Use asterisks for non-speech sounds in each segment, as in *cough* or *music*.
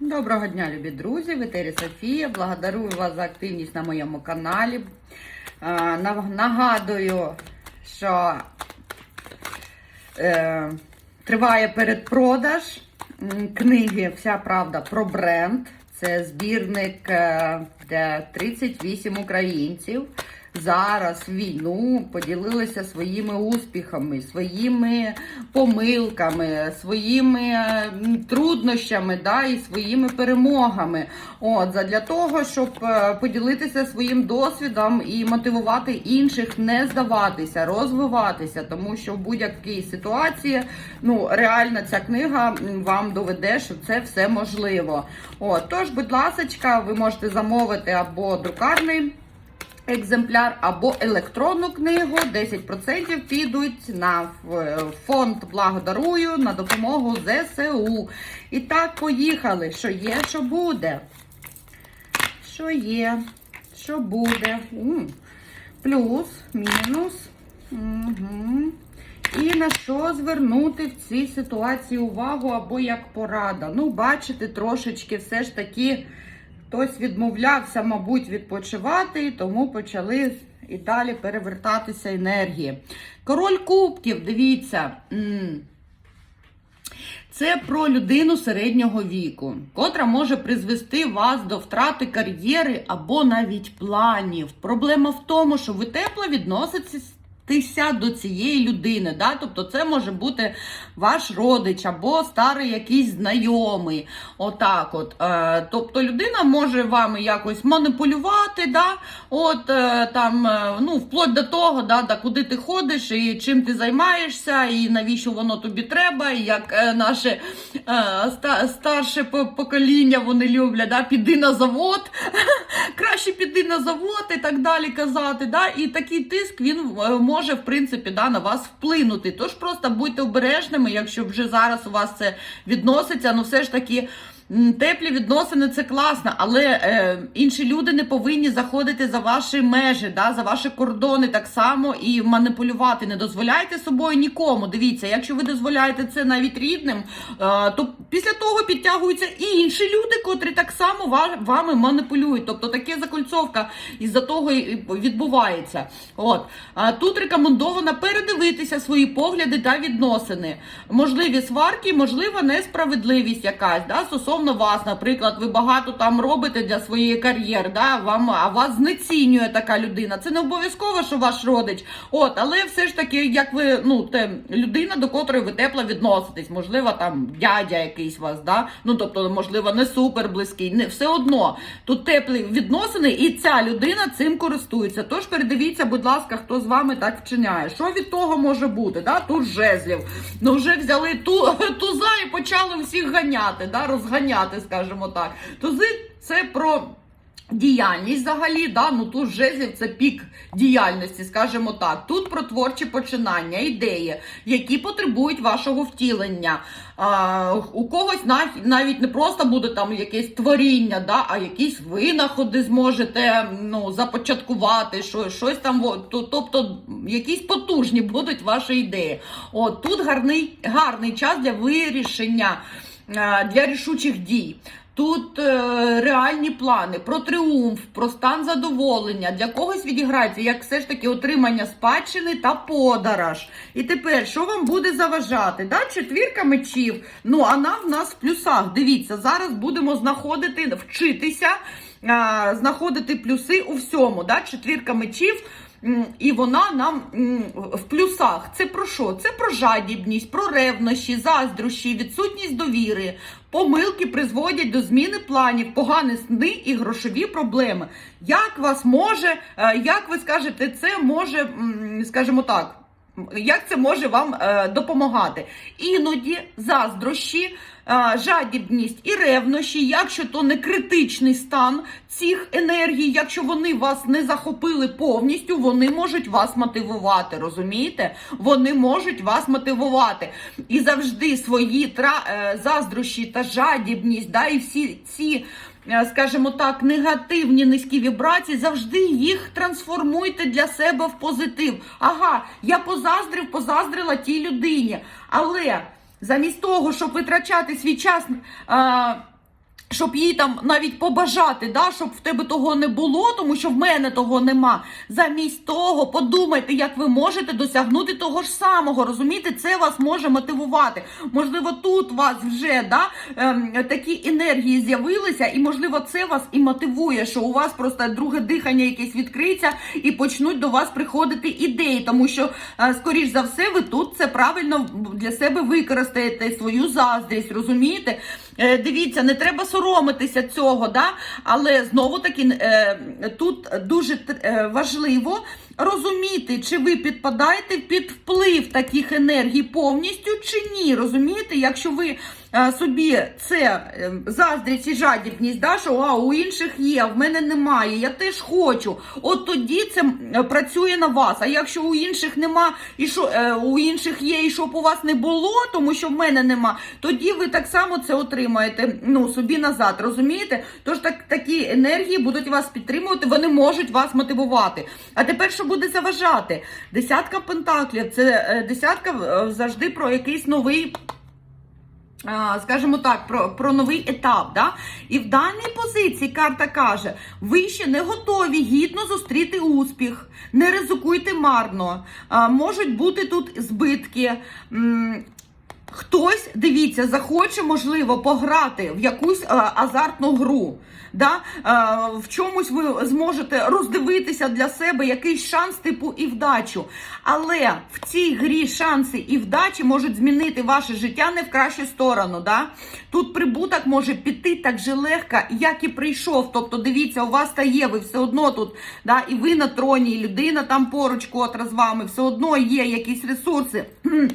Доброго дня, любі друзі! В етері Софія. Благодарую вас за активність на моєму каналі. Нагадую, що е, триває передпродаж книги Вся правда про бренд. Це збірник е, де 38 українців. Зараз війну поділилися своїми успіхами, своїми помилками, своїми труднощами да, і своїми перемогами. От, задля того, щоб е, поділитися своїм досвідом і мотивувати інших не здаватися, розвиватися, тому що в будь-якій ситуації ну, реально ця книга вам доведе, що це все можливо. От, тож, будь ласка, ви можете замовити або друкарний екземпляр або електронну книгу. 10% підуть на фонд Благодарую на допомогу ЗСУ. І так, поїхали. Що є, що буде? Що є, що буде? Плюс, мінус. Угу. І на що звернути в цій ситуації увагу або як порада? Ну, бачите, трошечки все ж таки хтось відмовлявся, мабуть, відпочивати, тому почали і далі перевертатися енергії. Король кубків, дивіться. Це про людину середнього віку, котра може призвести вас до втрати кар'єри або навіть планів. Проблема в тому, що ви тепло відноситеся до цієї людини. Да? Тобто це може бути ваш родич або старий якийсь знайомий. Отак от. Е, тобто людина може вами якось маніпулювати, да? от, е, там, е, ну, вплоть до того, да, да, куди ти ходиш і чим ти займаєшся, і навіщо воно тобі треба, і як ста, старше по- покоління вони люблять, да? піди на завод, *laughs* краще піди на завод і так далі казати. Да? І такий тиск він е, може, в принципі, да, на вас вплинути. Тож просто будьте обережними, якщо вже зараз у вас це відноситься, ну все ж таки. Теплі відносини це класно, але е, інші люди не повинні заходити за ваші межі, да, за ваші кордони так само і маніпулювати. Не дозволяйте собою нікому. Дивіться, якщо ви дозволяєте це навіть рідним, е, то після того підтягуються і інші люди, котрі так само ва- вами маніпулюють. Тобто таке закольцовка із-за того відбувається. От тут рекомендовано передивитися свої погляди та відносини. Можливі сварки, можлива несправедливість якась да, стосовно вас. Наприклад, ви багато там робите для своєї кар'єри, да, вам а вас знецінює така людина. Це не обов'язково, що ваш родич. От, але все ж таки, як ви ну те людина, до котрої ви тепло відноситесь, можливо, там дядя якийсь вас, да. Ну тобто, можливо, не супер близький, не все одно. Тут теплі відносини, і ця людина цим користується. Тож передивіться, будь ласка, хто з вами так вчиняє. Що від того може бути? Да? Тут жезлів. Ну вже взяли ту *laughs* туза і почали всіх ганяти, да? розганяти, скажімо так. Тузи це про. Діяльність взагалі, да, ну тут жезлів це пік діяльності, скажімо так. Тут про творчі починання, ідеї, які потребують вашого втілення. А, у когось нав- навіть не просто буде там якесь творіння, да, а якісь винаходи зможете ну, започаткувати, що, щось там, то- тобто якісь потужні будуть ваші ідеї. От тут гарний, гарний час для вирішення, для рішучих дій. Тут е, реальні плани про тріумф, про стан задоволення. Для когось відіграється як все ж таки отримання спадщини та подорож. І тепер, що вам буде заважати? Да? Четвірка мечів. Ну, вона в нас в плюсах. Дивіться, зараз будемо знаходити, вчитися, а, знаходити плюси у всьому. Да? Четвірка мечів. І вона нам в плюсах. Це про що? Це про жадібність, про ревнощі, заздрощі, відсутність довіри. Помилки призводять до зміни планів, погані сни і грошові проблеми. Як вас може, е, як ви скажете, це може, скажімо так. Як це може вам е, допомагати? Іноді заздрощі, е, жадібність і ревнощі, якщо то не критичний стан цих енергій, якщо вони вас не захопили повністю, вони можуть вас мотивувати. Розумієте? Вони можуть вас мотивувати. І завжди свої тра, е, заздрощі та жадібність, да, і всі ці скажімо так, негативні низькі вібрації, завжди їх трансформуйте для себе в позитив. Ага, я позаздрив, позаздрила тій людині. Але замість того, щоб витрачати свій час. А, щоб їй там навіть побажати, да, щоб в тебе того не було, тому що в мене того нема. Замість того подумайте, як ви можете досягнути того ж самого. Розумієте, це вас може мотивувати. Можливо, тут вас вже да, ем, такі енергії з'явилися, і можливо, це вас і мотивує, що у вас просто друге дихання якесь відкриється і почнуть до вас приходити ідеї, тому що, е, скоріш за все, ви тут це правильно для себе використаєте свою заздрість, розумієте? Е, Дивіться, не треба соромитися цього, да? але знову таки е, тут дуже е, важливо розуміти, чи ви підпадаєте під вплив таких енергій повністю чи ні. Розумієте, якщо ви е, собі це е, заздрість і жадібність, да, що а, у інших є, а в мене немає, я теж хочу. От тоді це працює на вас. А якщо у інших нема, і що е, у інших є, і щоб у вас не було, тому що в мене нема, тоді ви так само це отримаєте ну, собі назад. Розумієте? Тож так, такі енергії будуть вас підтримувати, вони можуть вас мотивувати. А тепер що буде заважати? Десятка пентаклів це е, десятка е, завжди про якийсь новий. Скажімо так, про, про новий етап. Да? І в даній позиції карта каже: ви ще не готові гідно зустріти успіх, не ризикуйте марно, можуть бути тут збитки. Хтось, дивіться, захоче, можливо, пограти в якусь е, азартну гру. Да? Е, в чомусь ви зможете роздивитися для себе якийсь шанс, типу і вдачу. Але в цій грі шанси і вдачі можуть змінити ваше життя не в кращу сторону. Да? Тут прибуток може піти так же легко, як і прийшов. Тобто, дивіться, у вас та є, ви все одно тут, да? і ви на троні, і людина там поруч, котра з вами, все одно є якісь ресурси. *clears throat*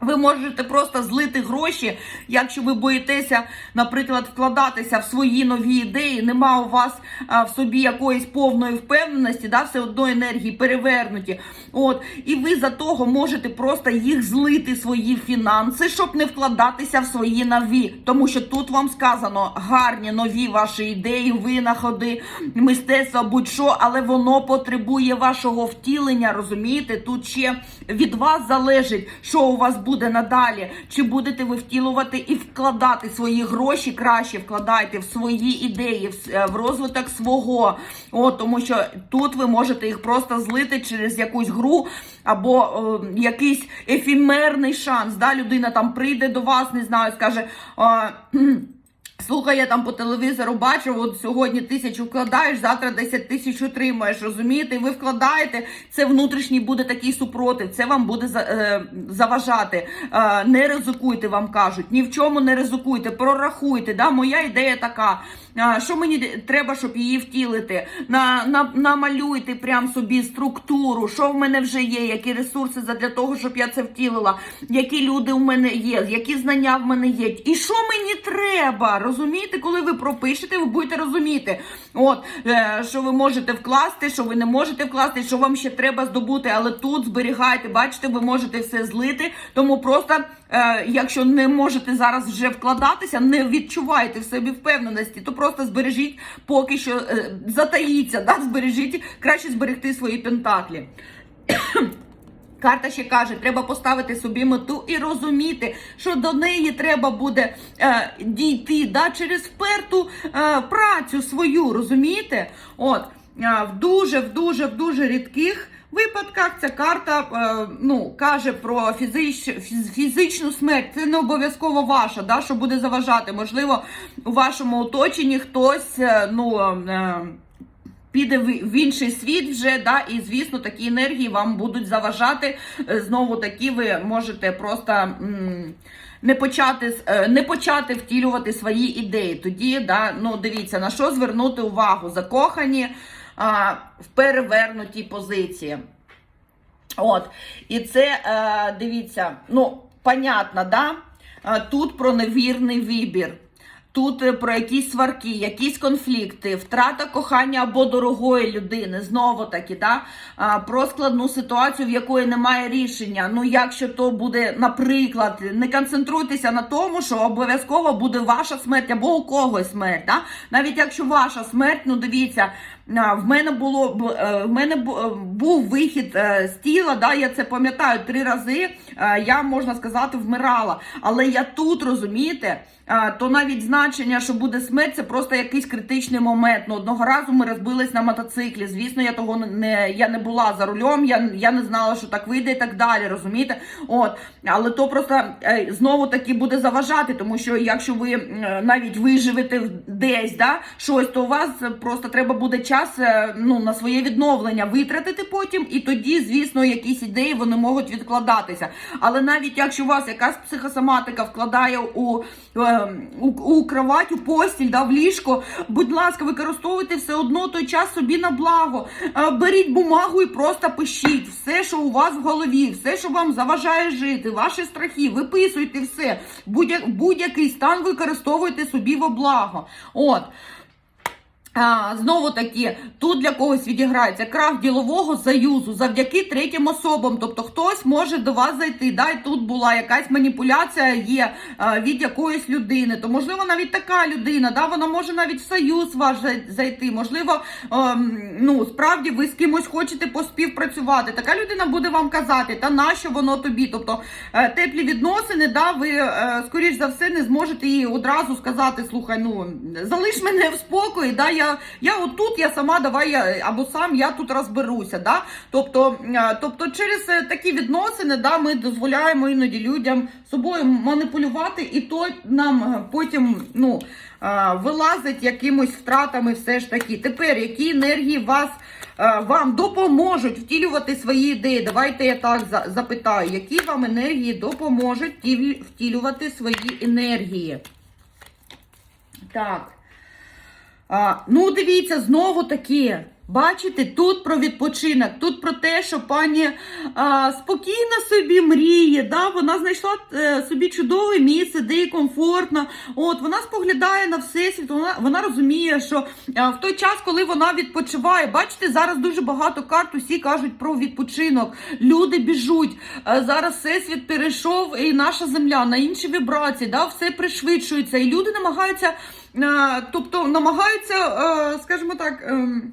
Ви можете просто злити гроші, якщо ви боїтеся, наприклад, вкладатися в свої нові ідеї. Нема у вас а, в собі якоїсь повної впевненості, да, все одно енергії перевернуті. От і ви за того можете просто їх злити свої фінанси, щоб не вкладатися в свої нові. Тому що тут вам сказано гарні нові ваші ідеї, винаходи, мистецтво, будь-що, але воно потребує вашого втілення. Розумієте? Тут ще від вас залежить, що у вас надалі. Чи будете ви втілювати і вкладати свої гроші краще вкладайте в свої ідеї, е, в розвиток свого. О, тому що тут ви можете їх просто злити через якусь гру або е, якийсь ефімерний шанс. Да? Людина там прийде до вас, не знаю, скаже. «А, кхм, Слухай, я там по телевізору бачив, от сьогодні тисячу вкладаєш, завтра 10 тисяч отримаєш, розумієте? Ви вкладаєте, це внутрішній буде такий супротив, це вам буде е, заважати. Е, не ризикуйте, вам кажуть, ні в чому не ризикуйте, прорахуйте. Да? Моя ідея така. Що мені треба, щоб її втілити? На, на, намалюйте прям собі структуру, що в мене вже є, які ресурси для того, щоб я це втілила, які люди в мене є, які знання в мене є. І що мені треба? Розумієте, коли ви пропишете, ви будете розуміти, от е, що ви можете вкласти, що ви не можете вкласти, що вам ще треба здобути, але тут зберігайте, бачите, ви можете все злити, тому просто. Е, якщо не можете зараз вже вкладатися, не відчуваєте в собі впевненості, то просто збережіть поки що е, затаїться, да? збережіть, краще зберегти свої пентаклі. *coughs* Карта ще каже, треба поставити собі мету і розуміти, що до неї треба буде е, дійти да, через вперту е, працю свою, розумієте? От, е, в дуже, в дуже, в дуже рідких випадках ця карта е, ну, каже про фізич, фізичну смерть. Це не обов'язково ваша, да, що буде заважати. Можливо, у вашому оточенні хтось, е, ну. Е, піде в інший світ вже, да, і звісно, такі енергії вам будуть заважати. Знову таки, ви можете просто. Не почати не почати втілювати свої ідеї. Тоді, да, ну дивіться, на що звернути увагу. Закохані а, в перевернутій позиції. От, і це е, дивіться, ну, понятно, да? Е, Тут про невірний вибір. Тут е, про якісь сварки, якісь конфлікти, втрата кохання або дорогої людини. Знову таки, да? а, про складну ситуацію, в якої немає рішення. Ну, якщо то буде, наприклад, не концентруйтеся на тому, що обов'язково буде ваша смерть або у когось смерть. Да? Навіть якщо ваша смерть, ну дивіться, а, в мене було е, в мене е, був вихід е, з тіла, да, я це пам'ятаю три рази. Я можна сказати, вмирала. Але я тут розумієте, то навіть значення, що буде смерть, це просто якийсь критичний момент. Ну, одного разу ми розбились на мотоциклі. Звісно, я того не я не була за рулем, я, я не знала, що так вийде і так далі. Розумієте? От, але то просто знову таки буде заважати, тому що якщо ви навіть виживете десь, да, щось, то у вас просто треба буде час е, ну, на своє відновлення витратити потім, і тоді, звісно, якісь ідеї вони можуть відкладатися. Але навіть якщо у вас якась психосоматика вкладає у, е, у, у кровать, у постіль, да, в ліжко, будь ласка, використовуйте все одно той час собі на благо. Е, Беріть бумагу і просто пишіть все, що у вас в голові, все, що вам заважає жити, ваші страхи, виписуйте все. Будь- Будь-який стан використовуйте собі во благо. От. А, знову таки, тут для когось відіграється крах ділового союзу завдяки третім особам. Тобто хтось може до вас зайти. Да, і тут була якась маніпуляція є а, від якоїсь людини. То можливо навіть така людина, да, вона може навіть в союз ваш зайти. Можливо, ем, ну справді ви з кимось хочете поспівпрацювати. Така людина буде вам казати, та нащо воно тобі? Тобто е, теплі відносини, да, ви е, скоріш за все не зможете їй одразу сказати: слухай, ну залиш мене в спокої, да, я, я отут, я сама давай я або сам я тут розберуся. Да? Тобто, е, тобто через е, такі відносини да, ми дозволяємо іноді людям собою маніпулювати, і то нам е, потім ну, вилазить якимось втратами все ж таки. Тепер які енергії вас. Вам допоможуть втілювати свої ідеї. Давайте я так запитаю, які вам енергії допоможуть втілювати свої енергії? Так. А, ну, дивіться, знову таки. Бачите, тут про відпочинок, тут про те, що пані а, спокійно собі мріє, да? вона знайшла е, собі чудове місце, де їй комфортно. От вона споглядає на всесвіт, вона, вона розуміє, що а, в той час, коли вона відпочиває, бачите, зараз дуже багато карт, усі кажуть про відпочинок. Люди біжуть. Е, зараз всесвіт перейшов, і наша земля на інші вібрації, да? все пришвидшується, і люди намагаються, е, тобто намагаються, е, скажімо так. ем,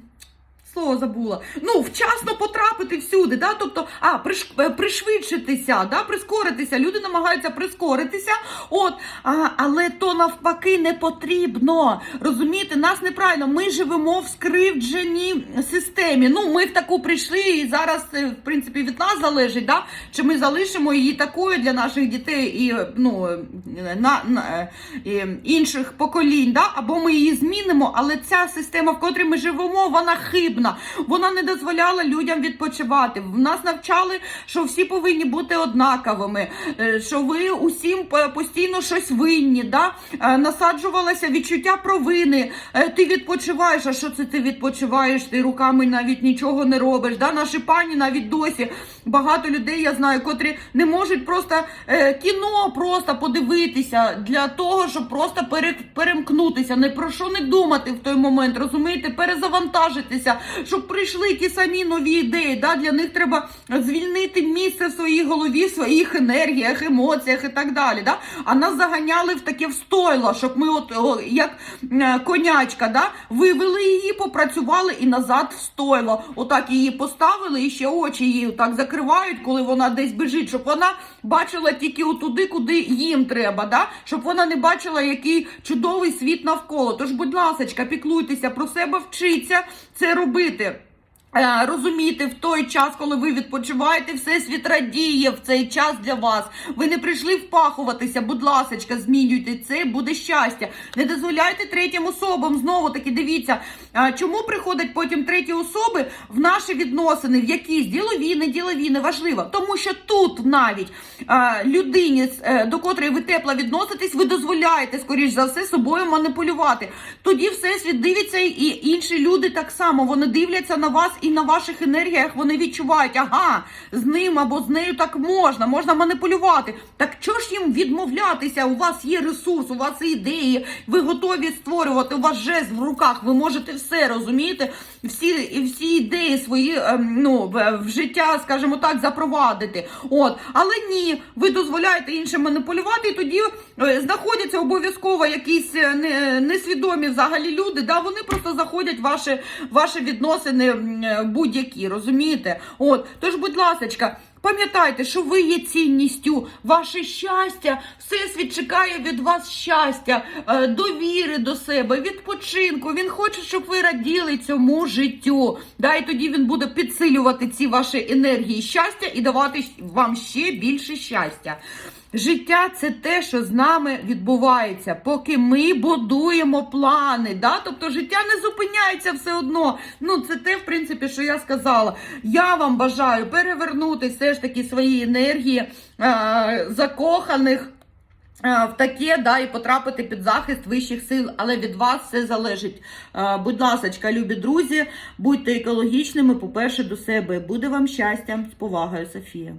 Слово забула. Ну, вчасно потрапити всюди, да? тобто, а, приш, е, пришвидшитися, да? прискоритися. Люди намагаються прискоритися, от, а, але то навпаки не потрібно. Розумієте, нас неправильно. Ми живемо в скривдженій системі. Ну, ми в таку прийшли, і зараз, е, в принципі, від нас залежить, да? чи ми залишимо її такою для наших дітей і ну, е, на, на, і інших поколінь, да? або ми її змінимо, але ця система, в котрій ми живемо, вона хибна. Вона не дозволяла людям відпочивати. В нас навчали, що всі повинні бути однаковими, е, що ви усім постійно щось винні. Да? Е, Насаджувалося відчуття провини. Е, Ти відпочиваєш, а що це ти відпочиваєш? Ти руками навіть нічого не робиш. Да? Наші пані навіть досі багато людей я знаю, котрі не можуть просто е, кіно просто подивитися для того, щоб просто пере, перемкнутися, не про що не думати в той момент, розумієте, перезавантажитися, щоб прийшли ті самі нові ідеї. Да? Для них треба звільнити місце в своїй голові, в своїх енергіях, емоціях і так далі. Да? А нас заганяли в таке встойло, щоб ми, от як е, конячка, да? вивели її, попрацювали і назад встойло. Отак її поставили і ще очі її так закривають, коли вона десь біжить, щоб вона бачила тільки отуди, куди їм треба, да? щоб вона не бачила, який чудовий світ навколо. Тож, будь ласка, піклуйтеся про себе, вчіться це робити. Е, Розуміти в той час, коли ви відпочиваєте, всесвіт радіє в цей час для вас. Ви не прийшли впахуватися, будь ласочка, змінюйте це, буде щастя. Не дозволяйте третім особам знову таки дивіться, чому приходять потім треті особи в наші відносини, в якісь ділові, не ділові, неважливо. Тому що тут навіть людині, е, до котрої ви тепло відноситесь, ви дозволяєте, скоріш за все, собою маніпулювати. Тоді всесвіт дивиться, і інші люди так само вони дивляться на вас і на ваших енергіях вони відчувають, ага, з ним або з нею так можна, можна маніпулювати. Так чого ж їм відмовлятися? У вас є ресурс, у вас є ідеї, ви готові створювати, у вас жест в руках, ви можете все розумієте, всі, всі ідеї свої ем, ну, в, життя, скажімо так, запровадити. От, але ні, ви дозволяєте іншим маніпулювати, і тоді е, знаходяться обов'язково якісь е, не, несвідомі взагалі люди. Да, вони просто заходять в ваші, ваші відносини е, будь-які, розумієте? От, тож, будь ласочка. Пам'ятайте, що ви є цінністю, ваше щастя, всесвіт чекає від вас щастя, е, довіри до себе, відпочинку. Він хоче, щоб ви раділи цьому життю. Да, і тоді він буде підсилювати ці ваші енергії щастя і давати вам ще більше щастя. Життя це те, що з нами відбувається, поки ми будуємо плани. Да? Тобто життя не зупиняється все одно. Ну, це те, в принципі, що я сказала. Я вам бажаю перевернути все ж таки свої енергії е- закоханих. е, В таке, да, і потрапити під захист вищих сил, але від вас все залежить. Е, Будь ласка, любі друзі, будьте екологічними, по-перше, до себе. Буде вам щастя. З повагою, Софія.